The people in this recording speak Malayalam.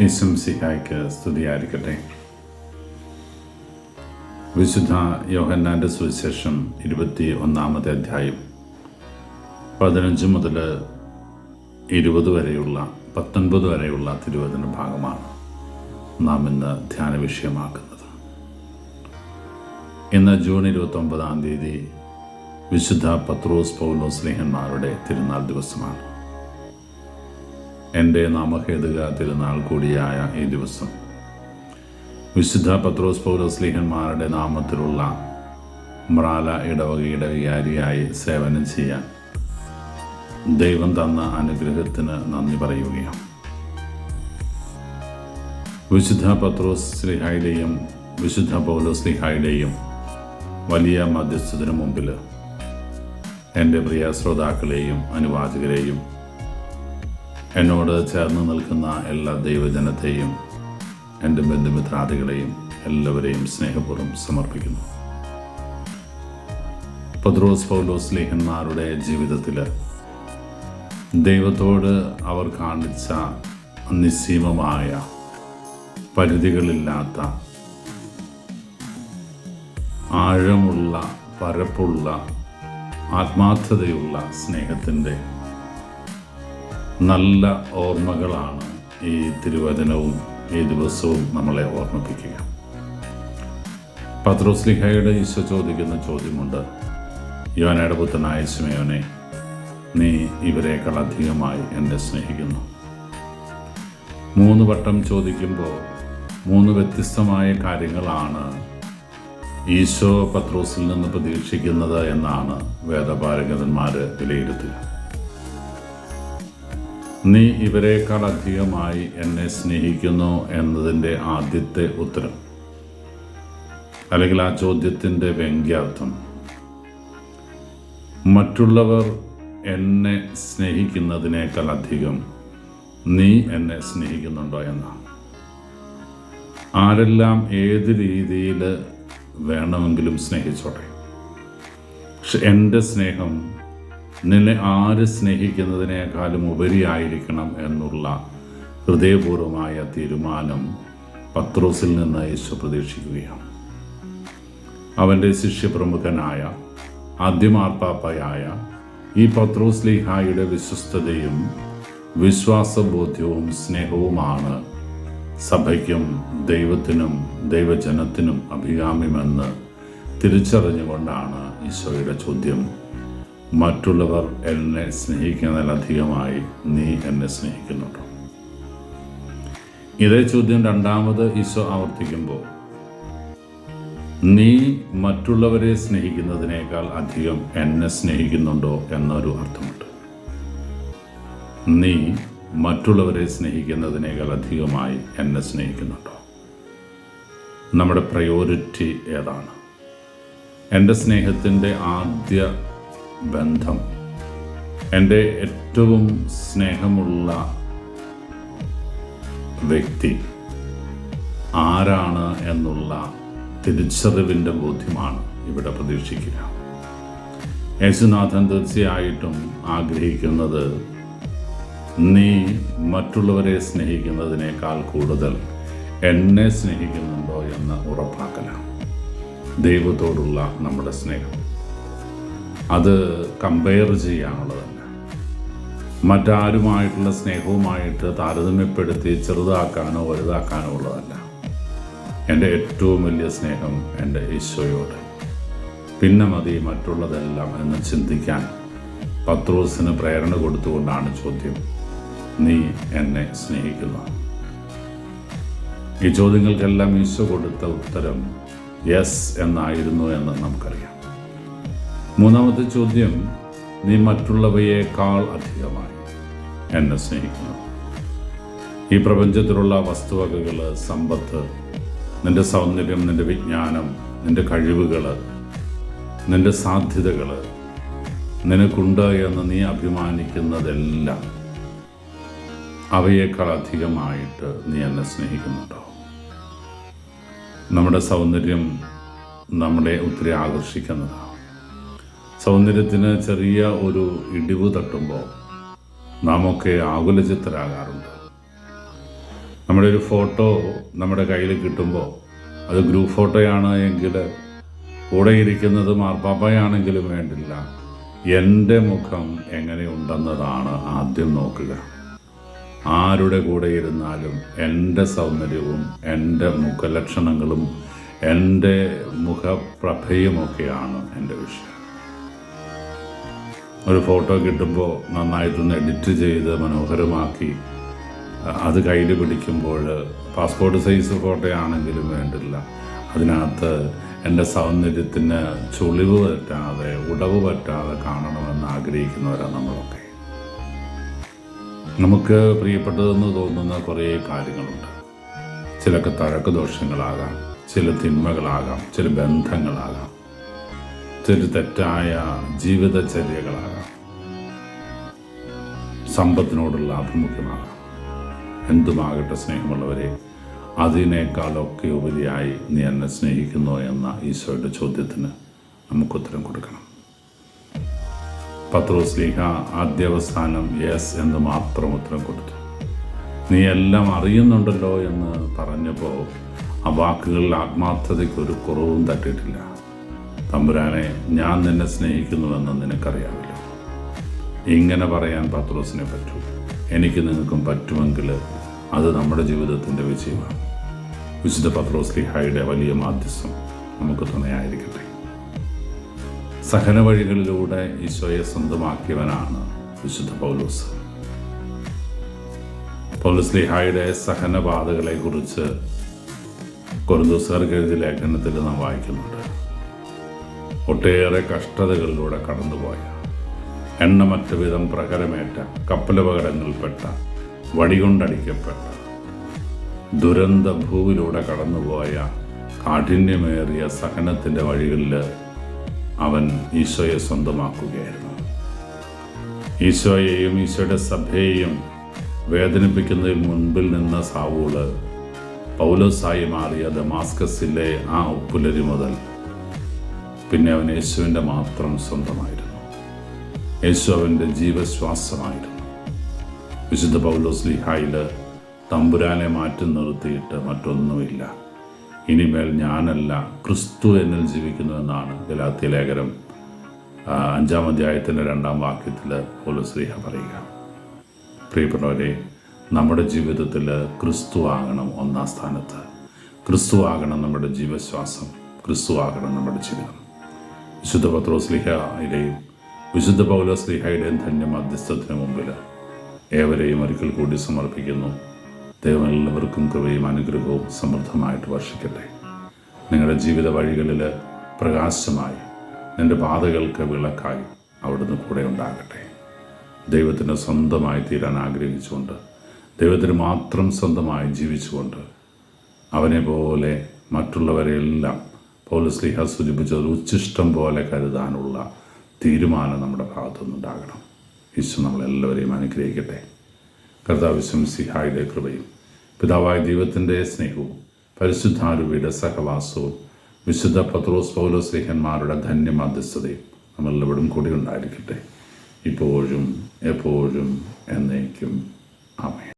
യേശും സിഹായ്ക്ക് സ്തുതിയായിരിക്കട്ടെ. വിശുദ്ധ യോഹന്നാന്റെ സുവിശേഷം ഇരുപത്തി ഒന്നാമത്തെ അധ്യായം പതിനഞ്ച് മുതൽ ഇരുപത് വരെയുള്ള പത്തൊൻപത് വരെയുള്ള തിരുവചന ഭാഗമാണ് നാം ഇന്ന് ധ്യാന വിഷയമാക്കുന്നത്. ഇന്ന് ജൂൺ ഇരുപത്തൊമ്പതാം തീയതി വിശുദ്ധ പത്രോസ് പൗലോസ് ലേഹന്മാരുടെ തിരുനാൾ ദിവസമാണ്. എന്റെ നാമഹേതുക തിരുനാൾ കൂടിയായ ഈ ദിവസം. വിശുദ്ധ പത്രോസ് പൗലോസ് ലേഹന്മാരുടെ നാമത്തിലുള്ള മ്രാല ഇടവകയുടെ വികാരിയായി സേവനം ചെയ്യാൻ ദൈവം തന്ന അനുഗ്രഹത്തിന് നന്ദി പറയുകയാണ്. വിശുദ്ധ പത്രോസ് ശ്രീഹായുടെയും വിശുദ്ധ പൗലോസ് ശ്രീഹായുടെയും വലിയ മധ്യസ്ഥത്തിന് മുമ്പിൽ എന്റെ പ്രിയ ശ്രോതാക്കളെയും അനുവാചകരെയും എന്നോട് ചേർന്ന് നിൽക്കുന്ന എല്ലാ ദൈവജനത്തെയും എന്റെ ബന്ധുമിത്രാദികളെയും എല്ലാവരെയും സ്നേഹപൂർവം സമർപ്പിക്കുന്നു. പത്രോസ് പൗലോസ് ലേഖന്മാരുടെ ജീവിതത്തിൽ ദൈവത്തോട് അവർ കാണിച്ച നിസ്സീമമായ പരിധികളില്ലാത്ത ആഴമുള്ള പരപ്പുള്ള ആത്മാർത്ഥതയുള്ള സ്നേഹത്തിന്റെ നല്ല ഓർമ്മകളാണ് ഈ തിരുവചനവും ഈ ദിവസവും നമ്മളെ ഓർമ്മിപ്പിക്കുക. പത്രോസ്ലിഹയുടെ ഈശോ ചോദിക്കുന്ന ചോദ്യമുണ്ട്. യോനയുടെ പുത്രനായ സ്മയോനെ നീ ഇവരെക്കാൾ അധികമായി എന്നെ സ്നേഹിക്കുന്നു. മൂന്ന് വട്ടം ചോദിക്കുമ്പോൾ മൂന്ന് വ്യത്യസ്തമായ കാര്യങ്ങളാണ് ഈശോ പത്രോസിൽ നിന്ന് പ്രതീക്ഷിക്കുന്നത് എന്നാണ് വേദപാരകന്മാർ വിലയിരുത്തുക. നീ ഇവരെക്കാൾ അധികമായി എന്നെ സ്നേഹിക്കുന്നു എന്നതിന്റെ ആദ്യത്തെ ഉത്തരം. അല്ലെങ്കിൽ ആ ചോദ്യത്തിന്റെ വ്യംഗ്യാർത്ഥം. മറ്റുള്ളവർ എന്നെ സ്നേഹിക്കുന്നതിനേക്കാൾ അധികം നീ എന്നെ സ്നേഹിക്കുന്നുണ്ടോ എന്നാണ് ആരെല്ലാം ഏത് രീതിയിൽ വേണമെങ്കിലും സ്നേഹിച്ചോട്ടെ. പക്ഷെ എന്റെ സ്നേഹം നിന്നെ ആര് സ്നേഹിക്കുന്നതിനേക്കാളും ഉപരിയായിരിക്കണം എന്നുള്ള ഹൃദയപൂർവമായ തീരുമാനം പത്രോസിൽ നിന്ന് യേശു പ്രതീക്ഷിക്കുകയാണ്. അവന്റെ ശിഷ്യപ്രമുഖനായ ആദ്യമാർപ്പാപ്പയായ ഈ പത്രോസ് ലീഹായുടെ വിശ്വസ്തതയും വിശ്വാസബോധ്യവും സ്നേഹവുമാണ് സഭയ്ക്കും ദൈവത്തിനും ദൈവജനത്തിനും അഭികാമ്യമെന്ന് തിരിച്ചറിഞ്ഞുകൊണ്ടാണ് ഈശോയുടെ ചോദ്യം. മറ്റുള്ളവർ എന്നെ സ്നേഹിക്കുന്നതിലധികമായി നീ എന്നെ സ്നേഹിക്കുന്നുണ്ടോ? ഇതേ ചോദ്യം രണ്ടാമത് ഈശോ ആവർത്തിക്കുമ്പോൾ നീ മറ്റുള്ളവരെ സ്നേഹിക്കുന്നതിനേക്കാൾ അധികം എന്നെ സ്നേഹിക്കുന്നുണ്ടോ? എന്നൊരു അർത്ഥമുണ്ട്. നീ മറ്റുള്ളവരെ സ്നേഹിക്കുന്നതിനേക്കാൾ അധികമായി എന്നെ സ്നേഹിക്കുന്നുണ്ടോ? നമ്മുടെ പ്രയോറിറ്റി ഏതാണ്? എന്റെ സ്നേഹത്തിന്റെ ആദ്യ ബന്ധം. എന്റെ ഏറ്റവും സ്നേഹമുള്ള വ്യക്തി ആരാണ് എന്നുള്ള തിരിച്ചറിവിന്റെ ബോധ്യമാണ് ഇവിടെ പ്രതീക്ഷിക്കുക. യേശുനാഥൻ തീർച്ചയായിട്ടും ആഗ്രഹിക്കുന്നത് നീ മറ്റുള്ളവരെ സ്നേഹിക്കുന്നതിനേക്കാൾ കൂടുതൽ എന്നെ സ്നേഹിക്കുന്നുണ്ടോ എന്ന് ഉറപ്പാക്കലാണ്. ദൈവത്തോടുള്ള നമ്മുടെ സ്നേഹം. അത് കമ്പയർ ചെയ്യാനുള്ളതല്ല. മറ്റാരുമായിട്ടുള്ള സ്നേഹവുമായിട്ട് താരതമ്യപ്പെടുത്തി ചെറുതാക്കാനോ വലുതാക്കാനോ ഉള്ളതല്ല. എന്റെ ഏറ്റവും വലിയ സ്നേഹം എന്റെ ഈശോയോട്. പിന്നെ മതി മറ്റുള്ളതെല്ലാം എന്ന് ചിന്തിക്കാൻ പത്രോസിന് പ്രേരണ കൊടുത്തുകൊണ്ടാണ് ചോദ്യം നീ എന്നെ സ്നേഹിക്കുന്നു? ഈ ചോദ്യങ്ങൾക്കെല്ലാം ഈശോ കൊടുത്ത ഉത്തരം യെസ് എന്നായിരുന്നു എന്ന് നമുക്കറിയാം. മൂന്നാമത്തെ ചോദ്യം നീ മറ്റുള്ളവയേക്കാൾ അധികമായി എന്നെ സ്നേഹിക്കുന്നു. ഈ പ്രപഞ്ചത്തിലുള്ള വസ്തുവകകൾ സമ്പത്ത് നിന്റെ സൗന്ദര്യം നിന്റെ വിജ്ഞാനം നിന്റെ കഴിവുകൾ നിന്റെ സാധ്യതകൾ നിനക്കുണ്ട് എന്ന് നീ അഭിമാനിക്കുന്നതെല്ലാം അവയേക്കാൾ അധികമായിട്ട് നീ എന്നെ സ്നേഹിക്കുന്നുണ്ടോ? നമ്മുടെ സൗന്ദര്യം നമ്മളെ ഒത്തിരി ആകർഷിക്കുന്നതാണ്. സൗന്ദര്യത്തിന് ചെറിയ ഒരു ഇടിവ് തട്ടുമ്പോൾ നാമൊക്കെ ആകുലചിത്തരാകാറുണ്ട്. നമ്മുടെ ഒരു ഫോട്ടോ നമ്മുടെ കയ്യിൽ കിട്ടുമ്പോൾ അത് ഗ്രൂപ്പ് ഫോട്ടോയാണ് എങ്കിൽ കൂടെ ഇരിക്കുന്നത് മാർപ്പാപ്പയാണെങ്കിലും വേണ്ടില്ല. എന്റെ മുഖം എങ്ങനെയുണ്ടെന്നതാണ് ആദ്യം നോക്കുക. ആരുടെ കൂടെ ഇരുന്നാലും എന്റെ സൗന്ദര്യവും എന്റെ മുഖലക്ഷണങ്ങളും എന്റെ മുഖപ്രഭയുമൊക്കെയാണ് എന്റെ വിഷയം. ഒരു ഫോട്ടോ കിട്ടുമ്പോൾ നന്നായിട്ടൊന്ന് എഡിറ്റ് ചെയ്ത് മനോഹരമാക്കി അത് കയ്യിൽ പിടിക്കുമ്പോൾ പാസ്പോർട്ട് സൈസ് ഫോട്ടോയാണെങ്കിലും വേണ്ടില്ല. അതിനകത്ത് എന്റെ സൗന്ദര്യത്തിന് ചുളിവ് പറ്റാതെ ഉടവ് പറ്റാതെ കാണണമെന്ന് ആഗ്രഹിക്കുന്നവരാണ് നമ്മളൊക്കെ. നമുക്ക് പ്രിയപ്പെട്ടതെന്ന് തോന്നുന്ന കുറേ കാര്യങ്ങളുണ്ട്. ചിലക്ക് തഴക്ക് ദോഷങ്ങളാകാം ചില തിന്മകളാകാം ചില ബന്ധങ്ങളാകാം. ചില തെറ്റായ ജീവിതചര്യകളാകാം. സമ്പത്തിനോടുള്ള ആഭിമുഖ്യമാകാം. എന്തുമാകട്ടെ സ്നേഹമുള്ളവരെ അതിനേക്കാളൊക്കെ ഉപരിയായി നീ എന്നെ സ്നേഹിക്കുന്നു എന്ന ഈശോയുടെ ചോദ്യത്തിന് നമുക്ക് ഉത്തരം കൊടുക്കണം. പത്രോസ് ലീഹ ആദ്യവസാനം യെസ് എന്ന് മാത്രം ഉത്തരം കൊടുത്തു. നീ എല്ലാം അറിയുന്നുണ്ടല്ലോ എന്ന് പറഞ്ഞപ്പോൾ ആ വാക്കുകളിൽ ആത്മാർത്ഥതയ്ക്ക് ഒരു കുറവും തട്ടിയിട്ടില്ല. തമ്പുരാനെ ഞാൻ നിന്നെ സ്നേഹിക്കുന്നുവെന്ന് നിനക്കറിയാമല്ലോ. ഇങ്ങനെ പറയാൻ പത്രോസിനെ പറ്റൂ. എനിക്ക് നിങ്ങൾക്കും പറ്റുമെങ്കിൽ അത് നമ്മുടെ ജീവിതത്തിന്റെ വിജയമാണ്. വിശുദ്ധ പത്രോസ് ലിഹായുടെ വലിയ മാധ്യസ്ഥം നമുക്ക് തുണയായിരിക്കട്ടെ. സഹന വഴികളിലൂടെ ഈശോയെ സ്വന്തമാക്കിയവനാണ് വിശുദ്ധ പൗലോസ്. പൗലോസ് ലിഹായുടെ സഹനബാധകളെ കുറിച്ച് കൊറുദൂസുകാർക്ക് എഴുതിയ ലേഖനത്തിൽ നാം വായിക്കുന്നുണ്ട്. ഒട്ടേറെ കഷ്ടതകളിലൂടെ കടന്നുപോയ എണ്ണമറ്റ വിധം പ്രകരമേറ്റ കപ്പലപകടങ്ങളിൽപ്പെട്ട വടികൊണ്ടടിക്കപ്പെട്ട ദുരന്ത ഭൂവിലൂടെ കടന്നുപോയ കാഠിന്യമേറിയ സഹനത്തിന്റെ വഴികളിൽ അവൻ ഈശോയെ സ്വന്തമാക്കുകയായിരുന്നു. ഈശോയെയും ഈശോയുടെ സഭയെയും വേദനിപ്പിക്കുന്നതിന് മുൻപിൽ നിന്ന സാവൂൾ പൗലോസായി മാറിയ ദമാസ്കസിലെ ആ ഉപ്പുലരി മുതൽ പിന്നെ അവൻ യേശുവിന്റെ മാത്രം സ്വന്തമായിരുന്നു. യേശു അവന്റെ ജീവശ്വാസമായിരുന്നു. വിശുദ്ധ പൗലോസ് ലിഹായിൽ തമ്പുരാനെ മാറ്റി നിർത്തിയിട്ട് മറ്റൊന്നുമില്ല. ഇനിമേൽ ഞാനല്ല ക്രിസ്തു എന്നിൽ ജീവിക്കുന്നു എന്നാണ് ഗലാത്തി ലേഖനം അഞ്ചാം അധ്യായത്തിന്റെ രണ്ടാം വാക്യത്തിൽ പൗലോസ് ലിഹ പറയുക. പ്രിയപ്പെട്ടവരെ നമ്മുടെ ജീവിതത്തിൽ ക്രിസ്തു ആകണം ഒന്നാം സ്ഥാനത്ത്. ക്രിസ്തു ആകണം നമ്മുടെ ജീവശ്വാസം. ക്രിസ്തു ആകണം നമ്മുടെ ജീവിതം. വിശുദ്ധ പത്രോസ്ലിഹയുടെയും വിശുദ്ധ പൗലോസ്ലിഹയുടെയും ധന്യ മധ്യസ്ഥത്തിന് മുമ്പിൽ ഏവരെയും ഒരിക്കൽ കൂടി സമർപ്പിക്കുന്നു. ദൈവം എല്ലാവർക്കും കൃപയും അനുഗ്രഹവും സമൃദ്ധമായിട്ട് വർഷിക്കട്ടെ. നിങ്ങളുടെ ജീവിത വഴികളിൽ പ്രകാശമായി നിന്റെ പാതകൾക്ക് വിളക്കായി അവിടുന്ന് കൂടെ ഉണ്ടാകട്ടെ. ദൈവത്തിന് സ്വന്തമായി തീരാൻ ആഗ്രഹിച്ചുകൊണ്ട് ദൈവത്തിന് മാത്രം സ്വന്തമായി ജീവിച്ചുകൊണ്ട് അവനെ പോലെ മറ്റുള്ളവരെല്ലാം പൗലസ്ലിഹ സൂചിപ്പിച്ചത് ഉച്ചിഷ്ടം പോലെ കരുതാനുള്ള തീരുമാനം നമ്മുടെ ഭാഗത്തുനിന്നുണ്ടാകണം. ഈശോ നമ്മളെല്ലാവരെയും അനുഗ്രഹിക്കട്ടെ. കർത്താവിശ്വം സിഹായുടെ കൃപയും പിതാവായ ദൈവത്തിന്റെ സ്നേഹവും പരിശുദ്ധാരൂപിയുടെ സഹവാസവും വിശുദ്ധ പത്രോസ് പൗലോസ്ലിഹന്മാരുടെ ധന്യമധ്യസ്ഥതയും നമ്മളെല്ലാവരും കൂടി ഉണ്ടായിരിക്കട്ടെ. ഇപ്പോഴും എപ്പോഴും എന്നേക്കും. ആമേ